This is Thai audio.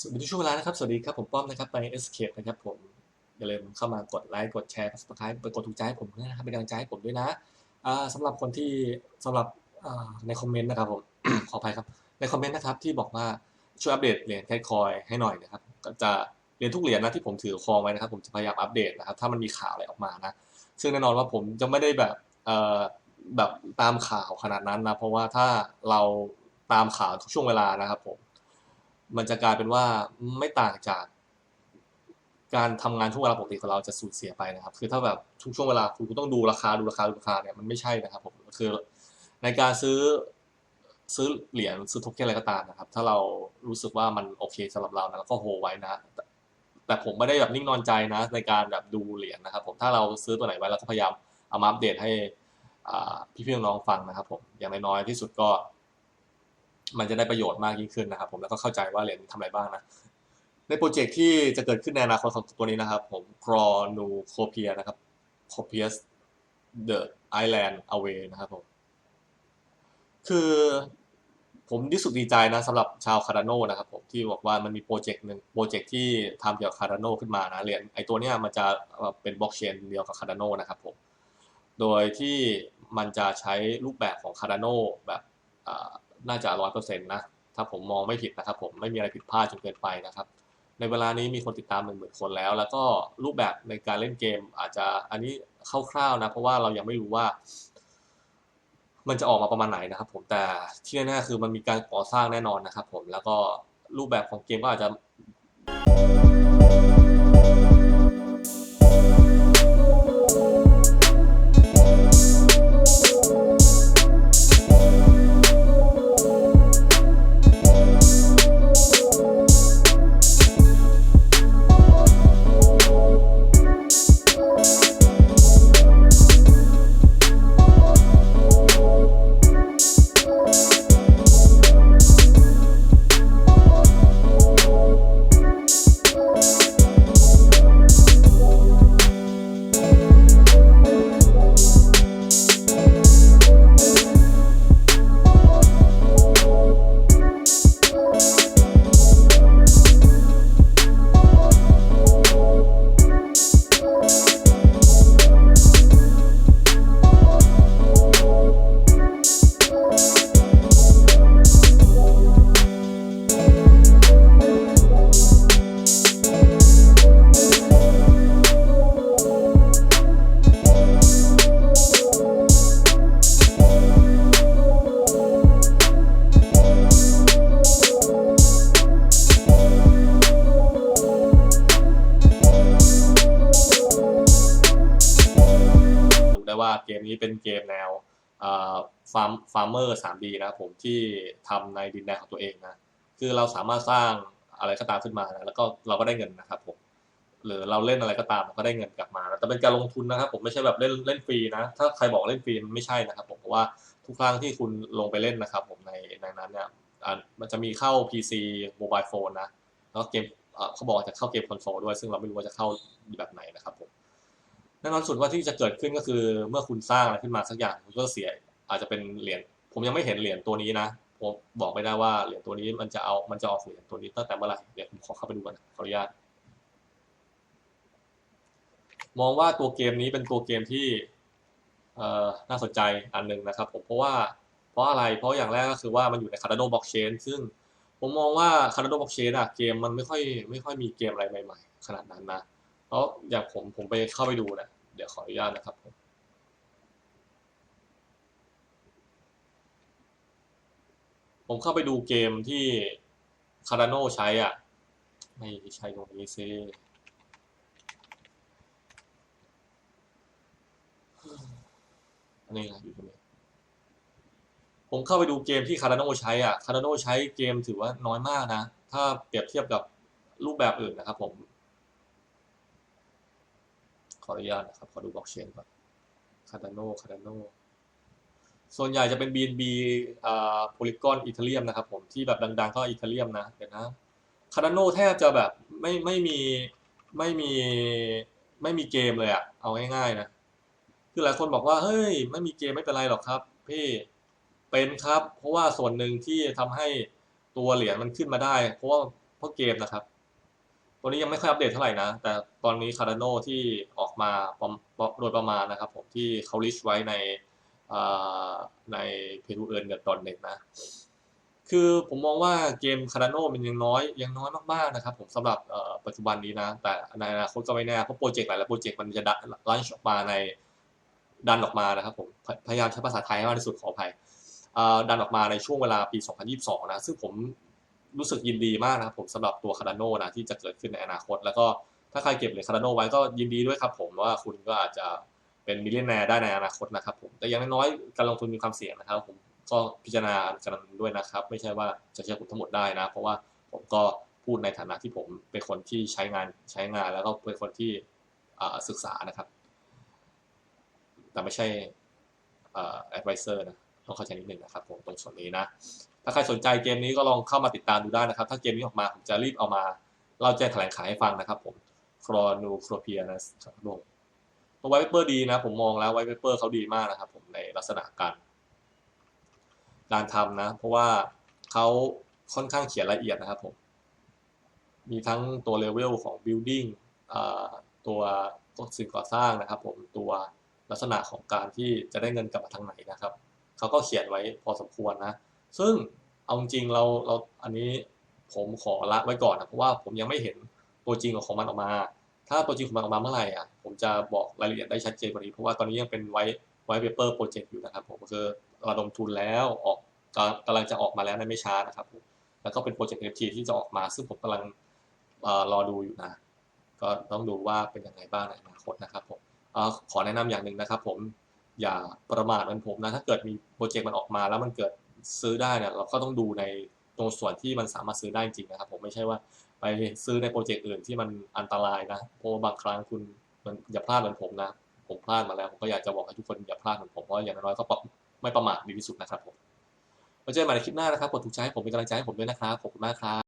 สวัสดีทุกช่วงเวลานะครับ สวัสดีครับ ผมป้อมนะครับไป Escape นะครับผม อย่าลืมเข้ามากดไลค์ กดแชร์ subscribe ไปกดถูกใจให้ผมด้วยนะครับ เป็นกำลังใจให้ผมด้วยนะอ่าสำหรับคนที่สำหรับในคอมเมนต์นะครับผม ขออภัยครับ ในคอมเมนต์นะครับที่บอกว่าช่วยอัปเดตเหรียญแคทคอยให้หน่อยนะครับ ก็จะเหรียญทุกเหรียญนะที่ผมถือครองไว้นะครับ ผมจะพยายามอัปเดตนะครับ ถ้ามันมีข่าวอะไรออกมานะ ซึ่งแน่นอนว่าผมจะไม่ได้แบบเอ่อแบบตามข่าวขนาดนั้นนะ เพราะว่าถ้าเราตามข่าวทุกช่วงเวลานะครับผม มันจะกลายเป็นว่าไม่ต่างจาก การทำงานช่วงเวลาปกติของเราจะสูญเสียไปนะครับ คือถ้าแบบทุกช่วงเวลาคุณต้องดูราคาดูราคาดูราคาเนี่ยมันไม่ใช่นะครับผมคือในการซื้อซื้อเหรียญซื้อโทเค็นอะไรก็ตามนะครับ ถ้าเรารู้สึกว่ามันโอเคสำหรับเรานะเราก็โฮไว้นะ แต่ผมไม่ได้แบบนิ่งนอนใจนะ ในการแบบดูเหรียญนะครับ ผมถ้าเราซื้อตัวไหนไว้เราก็พยายามเอามาอัปเดตให้อ่พี่ๆน้องฟังนะครับ ผมอย่างน้อยที่สุดก็ มันจะได้ประโยชน์มากยิ่งขึ้นนะครับ ผมแล้วก็เข้าใจว่าเหรียญทำอะไรบ้างนะ ในโปรเจกต์ที่จะเกิดขึ้นในอนาคตของตัวนี้นะครับ ผม c r o n u c o p i a นะครับ c o p i a s the Island Away นะครับผม คือผมรู้สึกดีใจนะสำหรับชาวคาร์ดาโนนะครับผมที่บอกว่ามันมีโปรเจกต์หนึ่งโปรเจกต์ที่ทำเกี่ยวกับคาร์ดาโนขึ้นมานะเหรียญไอตัวเนี้ยมันจะเป็นบล็อกเชนเดียวกับคาร์ดาโนนะครับผม โดยที่มันจะใช้รูปแบบของคาร์ดาโนแบบ น่าจะร้อยเปอร์เซ็นต์นะ ถ้าผมมองไม่ผิดนะครับผมไม่มีอะไรผิดพลาดจนเกินไปนะครับ ในเวลานี้มีคนติดตามหนึ่งหมื่นคนแล้ว แล้วก็รูปแบบในการเล่นเกมอาจจะอันนี้คร่าวๆนะ เพราะว่าเรายังไม่รู้ว่า มันจะออกมาประมาณไหนนะครับ ผมแต่ที่แน่ๆคือมันมีการก่อสร้างแน่นอนนะครับ ผมแล้วก็รูปแบบของเกมก็อาจจะ เกมนี้เป็นเกมแนวฟาร์มฟาร์มเมอร์ 3D นะครับผมที่ทำในดินแดนของตัวเองนะคือเราสามารถสร้างอะไรก็ตามขึ้นมานะแล้วก็เราก็ได้เงินนะครับผมหรือเราเล่นอะไรก็ตามเราก็ได้เงินกลับมาแต่เป็นการลงทุนนะครับ ผมไม่ใช่แบบเล่นเล่นฟรีนะ ถ้าใครบอกเล่นฟรีมันไม่ใช่นะครับ ผมเพราะว่าทุกครั้งที่คุณลงไปเล่นนะครับ ผมในในนั้นเนี่ยมันจะมีเข้า PC Mobile Phone นะแล้วเกมเขาบอกจะเข้าเกมคอนโซลด้วย ซึ่งเราไม่รู้ว่าจะเข้าแบบไหนนะครับผม แน่นอนสุดว่าที่จะเกิดขึ้นก็คือ เมื่อคุณสร้างอะไรขึ้นมาสักอย่างคุณก็เสีย อาจจะเป็นเหรียญผมยังไม่เห็นเหรียญตัวนี้นะผมบอกไม่ได้ว่าเหรียญตัวนี้มันจะเอามันจะออกเหรียญตัวนี้ตั้งแต่เมื่อไหร่เดี๋ยวผมขอเข้าไปดูก่อนขออนุญาตมองว่าตัวเกมนี้เป็นตัวเกมที่เออน่าสนใจอันหนึ่งนะครับผมเพราะว่าเพราะอะไรเพราะอย่างแรกก็คือว่ามันอยู่ใน Cardano Blockchain ซึ่งผมมองว่า Cardano Blockchain อะเกมมันไม่ค่อยไม่ค่อยมีเกมอะไรใหม่ ๆ ขนาดนั้นนะ เพราะอย่างผมผมไปเข้าไปดูนะเดี๋ยวขออนุญาตนะครับผมผมเข้าไปดูเกมที่ Cardano ใช้อะ ไม่ใช่ตรงนี้ซิอันนี้นะอยู่ตรงนี้ผมเข้าไปดูเกมที่ Cardano ใช้อะ Cardano ใช้เกมถือว่าน้อยมากนะ ถ้าเปรียบเทียบกับรูปแบบอื่นนะครับผม ขออนุญาตนะครับ ขอดูบล็อกเชนก่อน Cardano Cardano ส่วนใหญ่จะเป็น BNB อ่า Polygon Ethereum นะครับผมที่แบบดัง ๆ ก็ Ethereum นะเดี๋ยวนะ Cardano แทบจะแบบไม่ไม่มีไม่มีไม่มีเกมเลยอะเอาง่ายๆนะคือหลายคนบอกว่าเฮ้ย ไม่มีเกมไม่เป็นไรหรอกครับ พี่เป็นครับ เพราะว่าส่วนหนึ่งที่ทำให้ตัวเหรียญมันขึ้นมาได้ เพราะว่าเพราะเกมนะครับ ตัวนี้ยังไม่ค่อยอัปเดตเท่าไหร่นะ แต่ตอนนี้คาร์ดโนที่ออกมาโดยประมาณนะครับผมที่เขาลิสไว้ในในเพจ e เอิร์นกับดอนเน็ตนะ คือผมมองว่าเกมคาร์ดโนมันยังน้อยยังน้อยมากๆนะครับผมสำหรับปัจจุบันนี้นะ แต่ในอนาคตก็ไม่แน่เพราะโปรเจกต์หลายๆโปรเจกต์มันจะดันลันช์ออกมาในดันออกมานะครับผมพยายามใช้ภาษาไทยให้มากที่สุดขออภัยดันออกมาในช่วงเวลาปี 2022 นะ ซึ่งผม รู้สึกยินดีมากนะครับผมสำหรับตัวคาร์ดโนนะที่จะเกิดขึ้นในอนาคต แล้วก็ถ้าใครเก็บเหรียญคาร์ดโนไว้ก็ยินดีด้วยครับผมว่าคุณก็อาจจะเป็นมิลเลนแนร์ได้ในอนาคตนะครับผมแต่อยังน้อยการลงทุนมีความเสี่ยงนะครับผมก็พิจารณากันด้วยนะครับ ไม่ใช่ว่าจะเชื่อผมทั้งหมดได้นะ เพราะว่าผมก็พูดในฐานะที่ผมเป็นคนที่ใช้งานใช้งานแล้วก็เป็นคนที่ศึกษานะครับ แต่ไม่ใช่อ่า advisor นะต้องเข้าใจนิดนึงนะครับผมตรงส่วนนี้นะ ถ้าใครสนใจเกมนี้ก็ลองเข้ามาติดตามดูได้นะครับ ถ้าเกมนี้ออกมาผมจะรีบเอามาเล่าแจ้งแถลงขายให้ฟังนะครับผมครอนูโครเพียนะครับผมตัวไวเปอร์ดีนะ ผมมองแล้วไวเปอร์เขาดีมากนะครับ ผมในลักษณะการการทำนะ เพราะว่าเขาค่อนข้างเขียนละเอียดนะครับผม มีทั้งตัวเลเวลของ building อ่าตัวตัวสิ่งก่อสร้างนะครับ ผมตัวลักษณะของการที่จะได้เงินกลับมาทางไหนนะครับ เขาก็เขียนไว้พอสมควรนะ ซึ่งเอาจริงเราเราอันนี้ผมขอละไว้ก่อนนะเพราะว่าผมยังไม่เห็นตัวจริงของมันออกมา ถ้าตัวจริงของมันออกมาเมื่อไหร่อะผมจะบอกรายละเอียดได้ชัดเจนกว่านี้ เพราะว่าตอนนี้ยังเป็นไว้ไว้เปเปอร์โปรเจกต์อยู่นะครับผมก็คือระดมทุนแล้วออกกำกำลังจะออกมาแล้วในไม่ช้านะครับผมแล้วก็เป็นโปรเจกต์ NFT ที่จะออกมา ซึ่งผมกำลังเอ่อรอดูอยู่นะ ก็ต้องดูว่าเป็นยังไงบ้างในอนาคตนะครับผมอขอแนะนำอย่างหนึ่งนะครับ ผมอย่าประมาทมือนผมนะถ้าเกิดมีโปรเจกต์มันออกมาแล้วมันเกิด ซื้อได้เนี่ยเราก็ต้องดูในตรงส่วนที่มันสามารถซื้อได้จริงนะครับ ผมไม่ใช่ว่าไปซื้อในโปรเจกต์อื่นที่มันอันตรายนะเพราะบางครั้งคุณมันอย่าพลาดเหมือนผมนะผมพลาดมาแล้วผมก็อยากจะบอกให้ทุกคนอย่าพลาดเหมือนผมเพราะอย่างน้อยก็ไม่ประมาทดีที่สุดนะครับผมไว้เจอกันใหม่ในคลิปหน้านะครับกดถูกใจให้ผมเป็นกำลังใจให้ผมด้วยนะครับขอบคุณมากครับ